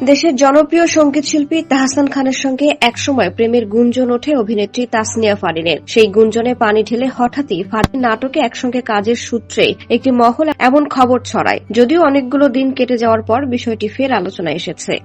দেশের জনপ্রিয় সঙ্গীতশিল্পী তাহসান খানের সঙ্গে একসময় প্রেমের গুঞ্জন ওঠে অভিনেত্রী তাসনিয়া ফারিনের। সেই গুঞ্জনে পানি ঢেলে হঠাৎই ফারিন নাটকে একসঙ্গে কাজের সূত্রে একটি মহল এমন খবর ছড়ায়, যদিও অনেকগুলো দিন কেটে যাওয়ার পর বিষয়টি ফের আলোচনায় এসেছে।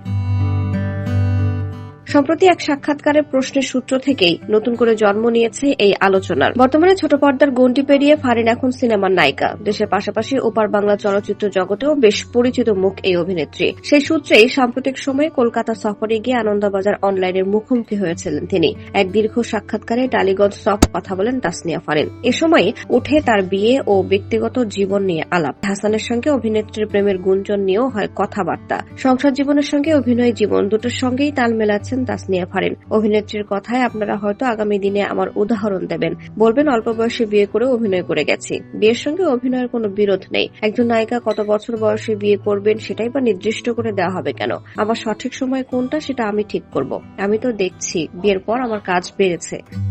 সম্প্রতি এক সাক্ষাৎকারের প্রশ্নের সূত্র থেকেই নতুন করে জন্ম নিয়েছে এই আলোচনার। বর্তমানে ছোট পর্দার গন্ডি পেরিয়ে ফারিন এখন সিনেমার নায়িকা। দেশের পাশাপাশি ওপার বাংলা চলচ্চিত্র জগতেও বেশ পরিচিত মুখ এই অভিনেত্রী। সেই সূত্রেই সাম্প্রতিক সময়ে কলকাতা সফরে গিয়ে আনন্দবাজার অনলাইনের মুখোমুখি হয়েছিলেন তিনি। এক দীর্ঘ সাক্ষাৎকারে টালিগঞ্জ সফ কথা বলেন তাসনিয়া ফারিন। এ সময় উঠে তার বিয়ে ও ব্যক্তিগত জীবন নিয়ে আলাপ। হাসানের সঙ্গে অভিনেত্রীর প্রেমের গুঞ্জন নিয়েও হয় কথাবার্তা। সংসার জীবনের সঙ্গে অভিনয় জীবন দুটোর সঙ্গেই তাল মেলাচ্ছেন তাসনিয়া ফারিন। অভিনেত্রীর কথায় আপনারা হয়তো আগামী দিনে আমার উদাহরণ দেবেন। বলবেন, অল্প বয়সে বিয়ে করে অভিনয় করে গেছি। বিয়ের সঙ্গে অভিনয়ের কোনো বিরোধ নেই। একজন নায়িকা কত বছর বয়সে বিয়ে করবেন সেটাই বা নির্দিষ্ট করে দেওয়া হবে কেন? আমার সঠিক সময় কোনটা সেটা আমি ঠিক করব। আমি তো দেখছি, বিয়ের পর আমার কাজ বেড়েছে।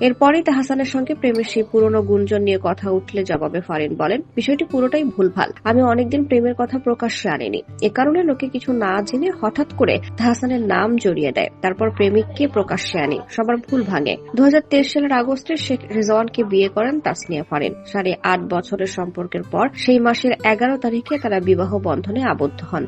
এরপরই তাহসানের সঙ্গে প্রেমের সেই পুরনো গুঞ্জন নিয়ে কথা উঠলে জবাবে ফারিন বলেন, বিষয়টি পুরোটাই ভুলভাল। আমি অনেকদিন প্রেমের কথা প্রকাশ্যে আনিনি। এ কারণে লোকে কিছু না জেনে হঠাৎ করে তাহসানের নাম জড়িয়ে দেয়। তারপর প্রেমিককে প্রকাশ্যে আনি। সবার ভুল ভাঙে। দু হাজার তেইশ সালের আগস্টে শেখ রেজওয়ানকে বিয়ে করেন তাসনিয়া ফারিন। সাড়ে আট বছরের সম্পর্কের পর সেই মাসের এগারো তারিখে তারা বিবাহ বন্ধনে আবদ্ধ হন।